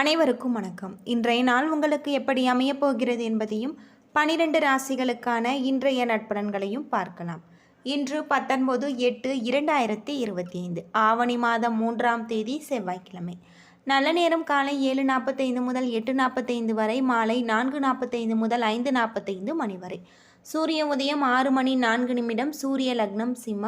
அனைவருக்கும் வணக்கம். இன்றைய நாள் உங்களுக்கு எப்படி அமையப் போகிறது என்பதையும் பனிரெண்டு ராசிகளுக்கான இன்றைய நட்பலன்களையும் பார்க்கலாம். இன்று பத்தொன்பது எட்டு இரண்டாயிரத்தி இருபத்தி ஐந்து ஆவணி மாதம் மூன்றாம் தேதி செவ்வாய்க்கிழமை. நல்ல நேரம் காலை ஏழு நாற்பத்தைந்து முதல் எட்டு நாற்பத்தைந்து வரை மாலை நான்கு நாற்பத்தைந்து முதல் ஐந்து நாற்பத்தைந்து மணி வரை. சூரிய உதயம் ஆறு மணி நான்கு நிமிடம் சூரிய லக்னம் சிம்மம்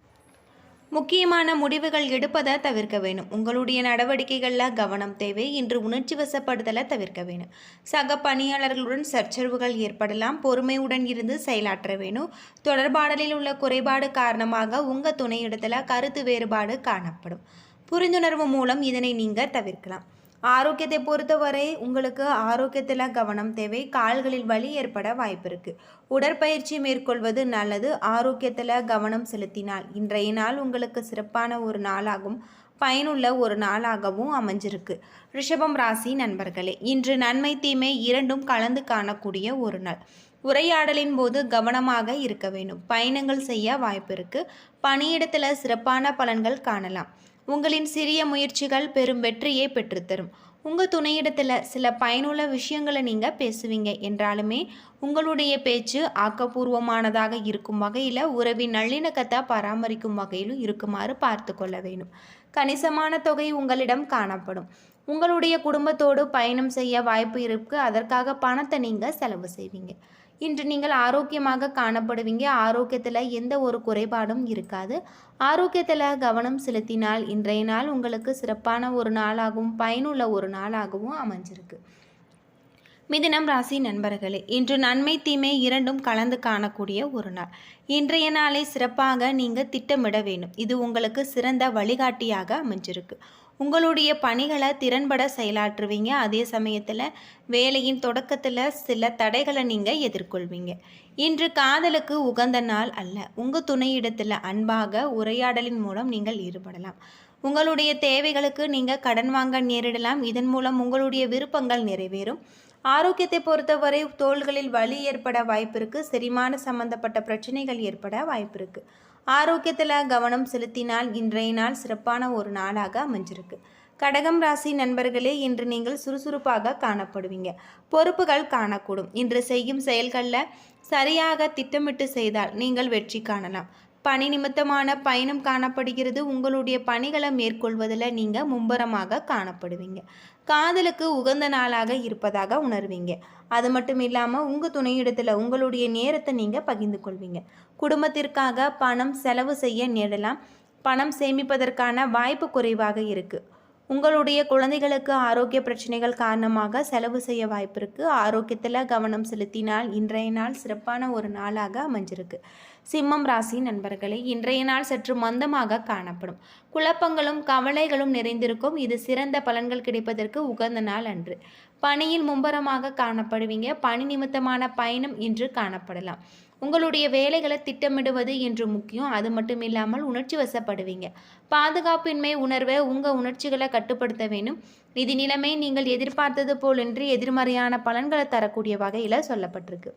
முக்கியமான முடிவுகள் எடுப்பதை தவிர்க்க வேணும். உங்களுடைய நடவடிக்கைகளில் கவனம் தேவை. இன்று உணர்ச்சி வசப்படுதலை தவிர்க்க வேணும். சக பணியாளர்களுடன் சச்சரவுகள் ஏற்படலாம். பொறுமையுடன் இருந்து செயலாற்ற வேணும். தொடர்பாடலில் உள்ள குறைபாடு காரணமாக உங்கள் துணையிடத்தில் கருத்து வேறுபாடு காணப்படும். புரிந்துணர்வு மூலம் இதனை நீங்கள் தவிர்க்கலாம். ஆரோக்கியத்தை பொறுத்தவரை உங்களுக்கு ஆரோக்கியத்தில் கவனம் தேவை. கால்களில் வலி ஏற்பட வாய்ப்பு இருக்குது உடற்பயிற்சி மேற்கொள்வது நல்லது. ஆரோக்கியத்தில் கவனம் செலுத்தினால் இன்றைய நாள் உங்களுக்கு சிறப்பான ஒரு நாளாகும். பயனுள்ள ஒரு நாளாகவும் அமைஞ்சிருக்கு. ரிஷபம் ராசி நண்பர்களே இன்று நன்மை தீமை இரண்டும் கலந்து காணக்கூடிய ஒரு நாள். உரையாடலின் போது கவனமாக இருக்க வேண்டும். பயணங்கள் செய்ய வாய்ப்பு இருக்குது பணியிடத்தில் சிறப்பான பலன்கள் காணலாம். உங்களின் சிறிய முயற்சிகள் பெரும் வெற்றியை பெற்றுத்தரும். உங்கள் துணையிடத்தில் சில பயனுள்ள விஷயங்களை நீங்கள் பேசுவீங்க. என்றாலுமே உங்களுடைய பேச்சு ஆக்கப்பூர்வமானதாக இருக்கும் வகையில் உறவின் நல்லிணக்கத்தை பராமரிக்கும் வகையிலும் இருக்குமாறு பார்த்து கொள்ள வேண்டும். கணிசமான தொகை உங்களிடம் காணப்படும். உங்களுடைய குடும்பத்தோடு பயணம் செய்ய வாய்ப்பு இருக்கு. அதற்காக பணத்தை நீங்கள் செலவு செய்வீங்க. இன்று நீங்கள் ஆரோக்கியமாக காணப்படுவீங்க. ஆரோக்கியத்தில் எந்த ஒரு குறைபாடும் இருக்காது. ஆரோக்கியத்தில் கவனம் செலுத்தினால் இன்றைய நாள் உங்களுக்கு சிறப்பான ஒரு நாளாகவும் பயனுள்ள ஒரு நாளாகவும் அமைஞ்சிருக்கு. மிதினம் ராசி நண்பர்களே இன்று நன்மை தீமை இரண்டும் கலந்து காணக்கூடிய ஒரு நாள். இன்றைய நாளை சிறப்பாக நீங்கள் திட்டமிட வேண்டும். இது உங்களுக்கு சிறந்த வழிகாட்டியாக அமைஞ்சிருக்கு. உங்களுடைய பணிகளை திறன்பட செயலாற்றுவீங்க. அதே சமயத்தில் வேலையின் தொடக்கத்தில் சில தடைகளை நீங்கள் எதிர்கொள்வீங்க. இன்று காதலுக்கு உகந்த நாள் அல்ல. உங்கள் துணையிடத்தில் அன்பாக உரையாடலின் மூலம் நீங்கள் ஈடுபடலாம். உங்களுடைய தேவைகளுக்கு நீங்கள் கடன் வாங்க நேரிடலாம். இதன் மூலம் உங்களுடைய விருப்பங்கள் நிறைவேறும். ஆரோக்கியத்தை பொறுத்தவரை தோள்களில் வலி ஏற்பட வாய்ப்பிருக்கு. செரிமான சம்பந்தப்பட்ட பிரச்சனைகள் ஏற்பட வாய்ப்பிருக்கு. ஆரோக்கியத்தில் கவனம் செலுத்தினால் இன்றைய நாள் சிறப்பான ஒரு நாளாக அமைஞ்சிருக்கு. கடகம் ராசி நண்பர்களே இன்று நீங்கள் சுறுசுறுப்பாக காணப்படுவீங்க. பொறுப்புகள் காணக்கூடும். இன்று செய்யும் செயல்களில் சரியாக திட்டமிட்டு செய்தால் நீங்கள் வெற்றி காணலாம். பணி நிமித்தமான பயணம் காணப்படுகிறது. உங்களுடைய பணிகளை மேற்கொள்வதில் நீங்கள் மும்பரமாக காணப்படுவீங்க. காதலுக்கு உகந்த நாளாக இருப்பதாக உணர்வீங்க. அது மட்டும் இல்லாமல் உங்கள் துணையிடத்தில் உங்களுடைய நேரத்தை நீங்கள் பகிர்ந்து கொள்வீங்க. குடும்பத்திற்காக பணம் செலவு செய்ய நேரலாம். பணம் சேமிப்பதற்கான வாய்ப்பு குறைவாக இருக்குது உங்களுடைய குழந்தைகளுக்கு ஆரோக்கிய பிரச்சனைகள் காரணமாக செலவு செய்ய வாய்ப்பிருக்கு. ஆரோக்கியத்தில் கவனம் செலுத்தினால் இன்றைய நாள் சிறப்பான ஒரு நாளாக அமைஞ்சிருக்கு. சிம்மம் ராசி நண்பர்களே இன்றைய நாள் சற்று மந்தமாக காணப்படும். குழப்பங்களும் கவலைகளும் நிறைந்திருக்கும். இது சிறந்த பலன்கள் கிடைப்பதற்கு உகந்த நாள் அன்று. பணியில் மும்பரமாக காணப்படுவீங்க. பணி நிமித்தமான பயணம் இன்று காணப்படலாம். உங்களுடைய வேலைகளை திட்டமிடுவது என்று முக்கியம். அது மட்டும் இல்லாமல் உணர்ச்சி வசப்படுவீங்க. பாதுகாப்பின்மை உணர்வை உங்கள் உணர்ச்சிகளை கட்டுப்படுத்த வேணும் நிதி நிலைமை நீங்கள் எதிர்பார்த்தது போலின்றி எதிர்மறையான பலன்களை தரக்கூடிய வகையில் சொல்லப்பட்டிருக்கு.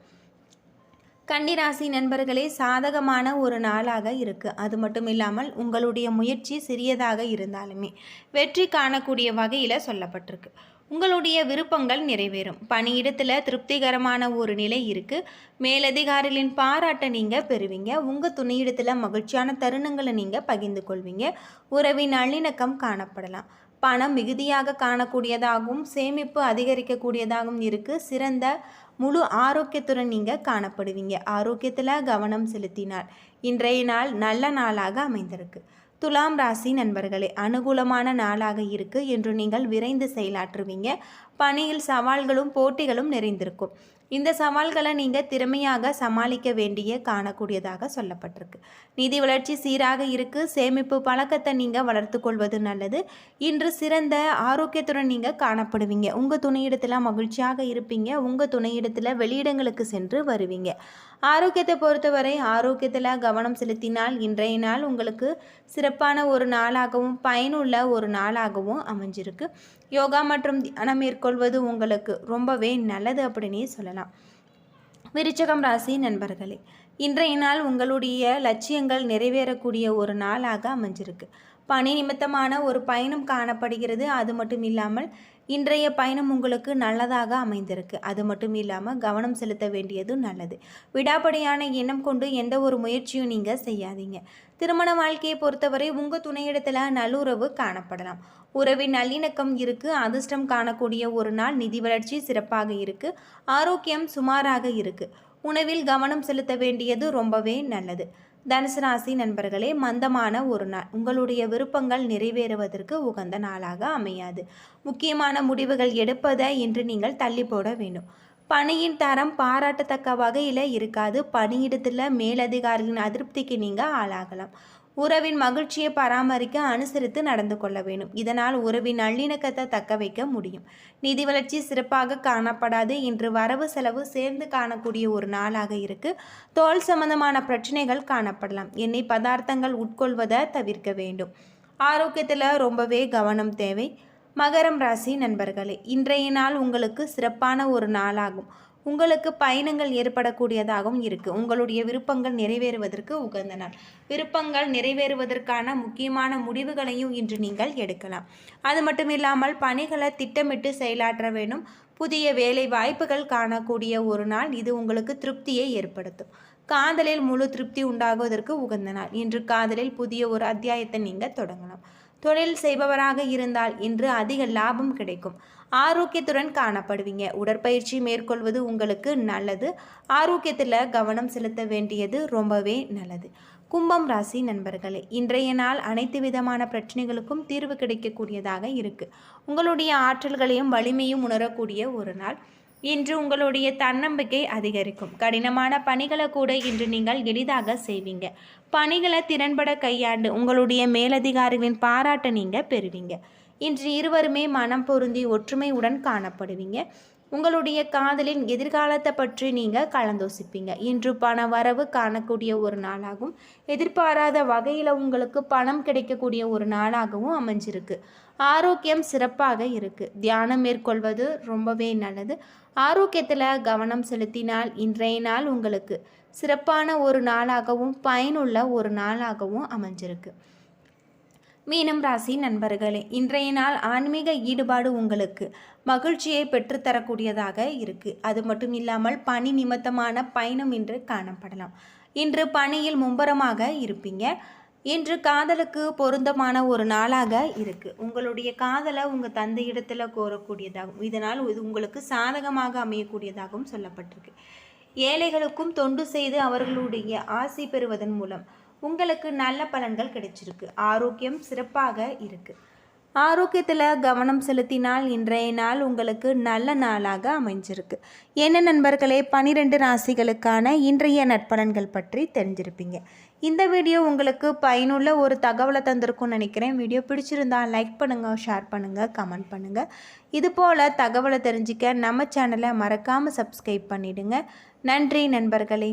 கன்னிராசி நண்பர்களே சாதகமான ஒரு நாளாக இருக்குது அது மட்டும் இல்லாமல் உங்களுடைய முயற்சி சிறியதாக இருந்தாலுமே வெற்றி காணக்கூடிய வகையில் சொல்லப்பட்டிருக்கு. உங்களுடைய விருப்பங்கள் நிறைவேறும். பணியிடத்தில் திருப்திகரமான ஒரு நிலை இருக்குது மேலதிகாரிகளின் பாராட்டை நீங்கள் பெறுவீங்க. உங்கள் துணையிடத்தில் மகிழ்ச்சியான தருணங்களை நீங்கள் பகிர்ந்து கொள்வீங்க. உறவின் நல்லிணக்கம் காணப்படலாம். பணம் மிகுதியாக காணக்கூடியதாகவும் சேமிப்பு அதிகரிக்கக்கூடியதாகவும் இருக்குது சிறந்த முழு ஆரோக்கியத்துடன் நீங்கள் காணப்படுவீங்க. ஆரோக்கியத்தில் கவனம் செலுத்தினால் இன்றைய நாள் நல்ல நாளாக அமைந்திருக்கு. துலாம் ராசி நண்பர்களே அனுகூலமான நாளாக இருக்கு என்று நீங்கள் விரைந்து செயலாற்றுவீங்க. பணியில் சவால்களும் போட்டிகளும் நிறைந்திருக்கும். இந்த சவால்களை நீங்கள் திறமையாக சமாளிக்க வேண்டிய காணக்கூடியதாக சொல்லப்பட்டிருக்கு. நிதி வளர்ச்சி சீராக இருக்கு. சேமிப்பு பழக்கத்தை நீங்கள் வளர்த்து கொள்வது நல்லது. இன்று சிறந்த ஆரோக்கியத்துடன் நீங்கள் காணப்படுவீங்க. உங்கள் துணையிடத்தில் மகிழ்ச்சியாக இருப்பீங்க. உங்கள் துணையிடத்தில் வெளியிடங்களுக்கு சென்று வருவீங்க. ஆரோக்கியத்தை பொறுத்தவரை ஆரோக்கியத்தில் கவனம் செலுத்தினால் இன்றைய நாள் உங்களுக்கு சிறப்பான ஒரு நாளாகவும் பயனுள்ள ஒரு நாளாகவும் அமைஞ்சிருக்கு. யோகா மற்றும் தியானம் மேற்கொள்வது உங்களுக்கு ரொம்பவே நல்லது அப்படின்னே சொல்லலாம். விருச்சகம் ராசி நண்பர்களே இன்றைய நாள் உங்களுடைய லட்சியங்கள் நிறைவேறக்கூடிய ஒரு நாளாக அமைஞ்சிருக்கு. பணி நிமித்தமான ஒரு பயணம் காணப்படுகிறது. அது மட்டும் இல்லாமல் இன்றைய பயணம் உங்களுக்கு நல்லதாக அமைந்திருக்கு. அது மட்டும் இல்லாமல் கவனம் செலுத்த வேண்டியதும் நல்லது. விடாப்படியான எண்ணம் கொண்டு எந்த ஒரு முயற்சியும் நீங்கள் செய்யாதீங்க. திருமண வாழ்க்கையை பொறுத்தவரை உங்கள் துணையிடத்தில் நல்லுறவு காணப்படலாம். உறவின் நல்லிணக்கம் இருக்குது அதிர்ஷ்டம் காணக்கூடிய ஒரு நாள் நிதி வளர்ச்சி சிறப்பாக இருக்குது ஆரோக்கியம் சுமாராக இருக்குது உணவில் கவனம் செலுத்த வேண்டியது ரொம்பவே நல்லது. தனுசு ராசி நண்பர்களே மந்தமான ஒரு நாள். உங்களுடைய விருப்பங்கள் நிறைவேறுவதற்கு உகந்த நாளாக அமையாது. முக்கியமான முடிவுகள் எடுப்பதை இன்று நீங்கள் தள்ளி போட வேண்டும். பணியின் தரம் பாராட்டத்தக்க வகையில் இருக்காது. பணியிடத்தில் மேலதிகாரிகளின் அதிருப்திக்கு நீங்கள் ஆளாகலாம். உறவின் மகிழ்ச்சியை பராமரிக்க அனுசரித்து நடந்து கொள்ள வேண்டும். இதனால் உறவின் நல்லிணக்கத்தை தக்க வைக்க முடியும். நிதி வளர்ச்சி சிறப்பாக காணப்படாது. இன்று வரவு செலவு சேர்ந்து காணக்கூடிய ஒரு நாளாக இருக்கு. தோல் சம்பந்தமான பிரச்சனைகள் காணப்படலாம். எண்ணெய் பதார்த்தங்கள் உட்கொள்வதை தவிர்க்க வேண்டும். ஆரோக்கியத்தில் ரொம்பவே கவனம் தேவை. மகரம் ராசி நண்பர்களே இன்றைய நாள் உங்களுக்கு சிறப்பான ஒரு நாளாகும். உங்களுக்கு பயணங்கள் ஏற்படக்கூடியதாகவும் இருக்குது உங்களுடைய விருப்பங்கள் நிறைவேறுவதற்கு உகந்த நாள். விருப்பங்கள் நிறைவேறுவதற்கான முக்கியமான முடிவுகளையும் இன்று நீங்கள் எடுக்கலாம். அது மட்டும் இல்லாமல் பணிகளை திட்டமிட்டு செயலாற்ற வேண்டும். புதிய வேலை வாய்ப்புகள் காணக்கூடிய ஒரு நாள். இது உங்களுக்கு திருப்தியை ஏற்படுத்தும். காதலில் முழு திருப்தி உண்டாகுவதற்கு உகந்த நாள். இன்று காதலில் புதிய ஒரு அத்தியாயத்தை நீங்கள் தொடங்கலாம். தொழில் செய்பவராக இருந்தால் இன்று அதிக லாபம் கிடைக்கும். ஆரோக்கியத்துடன் காணப்படுவீங்க. உடற்பயிற்சி மேற்கொள்வது உங்களுக்கு நல்லது. ஆரோக்கியத்தில் கவனம் செலுத்த வேண்டியது ரொம்பவே நல்லது. கும்பம் ராசி நண்பர்களே இன்றைய நாள் அனைத்து விதமான பிரச்சனைகளுக்கும் தீர்வு கிடைக்கக்கூடியதாக இருக்குது உங்களுடைய ஆற்றல்களையும் வலிமையும் உணரக்கூடிய ஒரு நாள். இன்று உங்களுடைய தன்னம்பிக்கை அதிகரிக்கும். கடினமான பணிகளை கூட இன்று நீங்கள் எளிதாக செய்வீங்க. பணிகளை திறன்பட கையாண்டு உங்களுடைய மேலதிகாரிகளின் பாராட்டை நீங்கள் பெறுவீங்க. இன்று இருவருமே மனம் பொருந்தி ஒற்றுமையுடன் காணப்படுவீங்க. உங்களுடைய காதலின் எதிர்காலத்தை பற்றி நீங்கள் கலந்தோசிப்பீங்க. இன்று பண வரவு காணக்கூடிய ஒரு நாளாகும் எதிர்பாராத வகையில் உங்களுக்கு பணம் கிடைக்கக்கூடிய ஒரு நாளாகவும் அமைஞ்சிருக்கு. ஆரோக்கியம் சிறப்பாக இருக்குது தியானம் மேற்கொள்வது ரொம்பவே நல்லது. ஆரோக்கியத்தில் கவனம் செலுத்தினால் இன்றைய நாள் உங்களுக்கு சிறப்பான ஒரு நாளாகவும் பயனுள்ள ஒரு நாளாகவும் அமைஞ்சிருக்கு. மீனம் ராசி நண்பர்களே இன்றைய நாள் ஆன்மீக ஈடுபாடு உங்களுக்கு மகிழ்ச்சியை பெற்றுத்தரக்கூடியதாக இருக்குது அது மட்டும் இல்லாமல் பணி நிமித்தமான பயணம் இன்று காணப்படலாம். இன்று பணியில் மும்பரமாக இருப்பீங்க. இன்று காதலுக்கு பொருந்தமான ஒரு நாளாக இருக்குது உங்களுடைய காதலை உங்கள் தந்தை இடத்துல கோரக்கூடியதாகும் இதனால் இது உங்களுக்கு சாதகமாக அமையக்கூடியதாகவும் சொல்லப்பட்டிருக்கு. ஏழைகளுக்கும் தொண்டு செய்து அவர்களுடைய ஆசை பெறுவதன் மூலம் உங்களுக்கு நல்ல பலன்கள் கிடைச்சிருக்கு. ஆரோக்கியம் சிறப்பாக இருக்குது ஆரோக்கியத்தில் கவனம் செலுத்தினால் இன்றைய நாள் உங்களுக்கு நல்ல நாளாக அமைஞ்சிருக்கு. என்ன நண்பர்களே பனிரெண்டு ராசிகளுக்கான இன்றைய நட்பலன்கள் பற்றி தெரிஞ்சிருப்பீங்க. இந்த வீடியோ உங்களுக்கு பயனுள்ள ஒரு தகவலை தந்திருக்கும்னு நினைக்கிறேன். வீடியோ பிடிச்சிருந்தா லைக் பண்ணுங்கள் ஷேர் பண்ணுங்கள் கமெண்ட் பண்ணுங்கள் இது போல் தகவலை தெரிஞ்சிக்க நம்ம சேனலை மறக்காமல் சப்ஸ்கிரைப் பண்ணிவிடுங்க நன்றி நண்பர்களே.